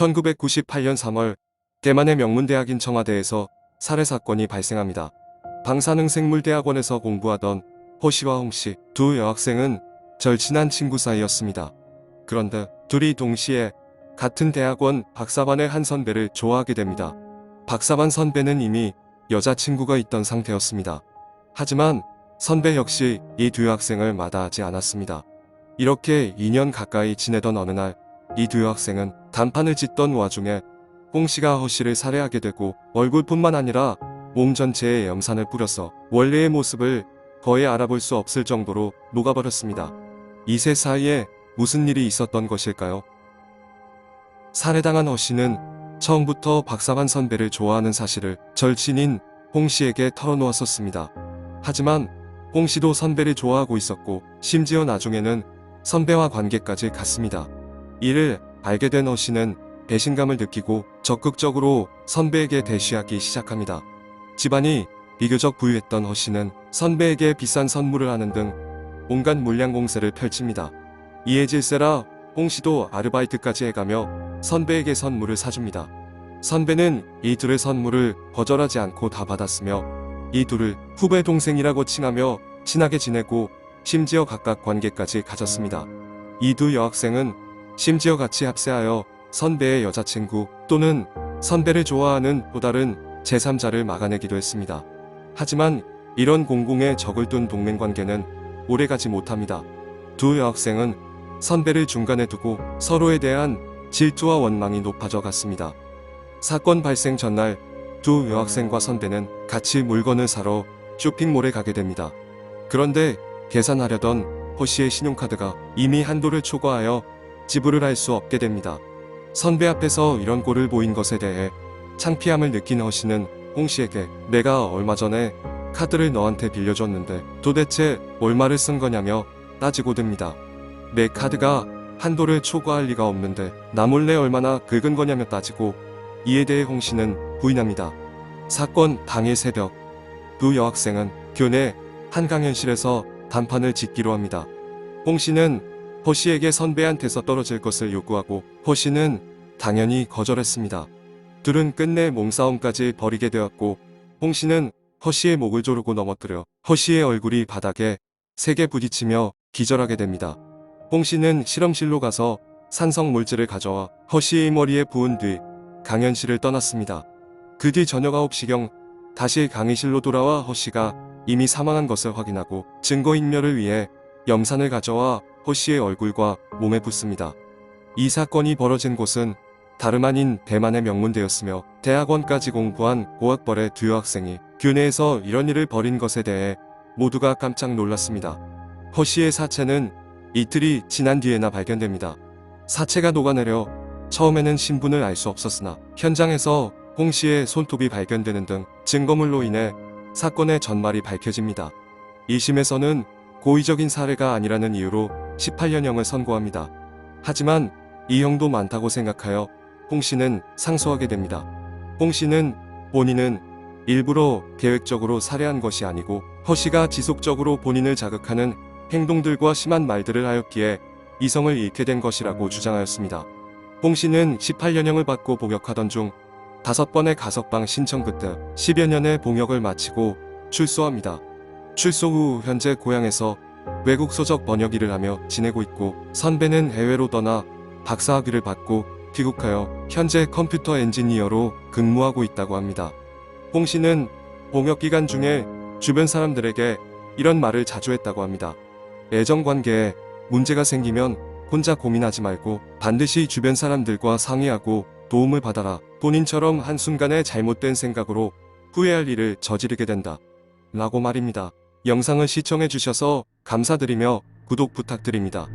1998년 3월 대만의 명문대학인 청와대에서 살해 사건이 발생합니다. 방사능생물대학원에서 공부하던 호씨와 홍씨 두 여학생은 절친한 친구 사이였습니다. 그런데 둘이 동시에 같은 대학원 박사반의 한 선배를 좋아하게 됩니다. 박사반 선배는 이미 여자친구가 있던 상태였습니다. 하지만 선배 역시 이두 여학생을 마다하지 않았습니다. 이렇게 2년 가까이 지내던 어느 날 이두 여학생은 단판을 짓던 와중에 홍 씨가 허 씨를 살해하게 되고 얼굴뿐만 아니라 몸 전체에 염산을 뿌려서 원래의 모습을 거의 알아볼 수 없을 정도로 녹아버렸습니다. 이세 사이에 무슨 일이 있었던 것일까요? 살해당한 허 씨는 처음부터 박사반 선배를 좋아하는 사실을 절친인 홍 씨에게 털어놓았었습니다. 하지만 홍 씨도 선배를 좋아하고 있었고 심지어 나중에는 선배와 관계까지 갔습니다. 이를 알게 된허 씨는 배신감을 느끼고 적극적으로 선배에게 대시하기 시작합니다. 집안이 비교적 부유했던 허 씨는 선배에게 비싼 선물을 하는 등 온갖 물량 공세를 펼칩니다. 이에 질세라 홍 씨도 아르바이트까지 해가며 선배에게 선물을 사줍니다. 선배는 이 둘의 선물을 거절하지 않고 다 받았으며 이 둘을 후배 동생이라고 칭하며 친하게 지내고 심지어 각각 관계까지 가졌습니다. 이 두 여학생은 심지어 같이 합세하여 선배의 여자친구 또는 선배를 좋아하는 또 다른 제3자를 막아내기도 했습니다. 하지만 이런 공공의 적을 둔 동맹 관계는 오래가지 못합니다. 두 여학생은 선배를 중간에 두고 서로에 대한 질투와 원망이 높아져 갔습니다. 사건 발생 전날 두 여학생과 선배는 같이 물건을 사러 쇼핑몰에 가게 됩니다. 그런데 계산하려던 허 씨의 신용카드가 이미 한도를 초과하여 지불을 할 수 없게 됩니다. 선배 앞에서 이런 꼴을 보인 것에 대해 창피함을 느낀 허 씨는 홍 씨에게 내가 얼마 전에 카드를 너한테 빌려줬는데 도대체 얼마를 쓴 거냐며 따지고 듭니다. 내 카드가 한도를 초과할 리가 없는데 나 몰래 얼마나 긁은 거냐며 따지고 이에 대해 홍 씨는 부인합니다. 사건 당일 새벽 두 여학생은 교내 한강연실에서 단판을 짓기로 합니다. 홍 씨는 허 씨에게 선배한테서 떨어질 것을 요구하고 허 씨는 당연히 거절했습니다. 둘은 끝내 몸싸움까지 벌이게 되었고 홍 씨는 허 씨의 목을 조르고 넘어뜨려 허 씨의 얼굴이 바닥에 세게 부딪히며 기절하게 됩니다. 홍 씨는 실험실로 가서 산성 물질을 가져와 허 씨의 머리에 부은 뒤 강연실을 떠났습니다. 그 뒤 저녁 9시경 다시 강의실로 돌아와 허 씨가 이미 사망한 것을 확인하고 증거인멸을 위해 염산을 가져와 허 씨의 얼굴과 몸에 붓습니다. 이 사건이 벌어진 곳은 다름 아닌 대만의 명문대였으며 대학원까지 공부한 고학벌의 두 여학생이 교내에서 이런 일을 벌인 것에 대해 모두가 깜짝 놀랐습니다. 허 씨의 사체는 이틀이 지난 뒤에나 발견됩니다. 사체가 녹아내려 처음에는 신분을 알 수 없었으나 현장에서 홍 씨의 손톱이 발견되는 등 증거물로 인해 사건의 전말이 밝혀집니다. 1심에서는 고의적인 살해가 아니라는 이유로 18년형을 선고합니다. 하지만 이 형도 많다고 생각하여 홍 씨는 상소하게 됩니다. 홍 씨는 본인은 일부러 계획적으로 살해한 것이 아니고 허 씨가 지속적으로 본인을 자극하는 행동들과 심한 말들을 하였기에 이성을 잃게 된 것이라고 주장하였습니다. 홍 씨는 18년형을 받고 복역하던 중 다섯 번의 가석방 신청 끝에 10여 년의 봉역을 마치고 출소합니다. 출소 후 현재 고향에서 외국 소적 번역 일을 하며 지내고 있고 선배는 해외로 떠나 박사학위를 받고 귀국하여 현재 컴퓨터 엔지니어로 근무하고 있다고 합니다. 홍 씨는 봉역 기간 중에 주변 사람들에게 이런 말을 자주 했다고 합니다. 애정 관계에 문제가 생기면 혼자 고민하지 말고 반드시 주변 사람들과 상의하고 도움을 받아라. 본인처럼 한순간에 잘못된 생각으로 후회할 일을 저지르게 된다. 라고 말입니다. 영상을 시청해주셔서 감사드리며 구독 부탁드립니다.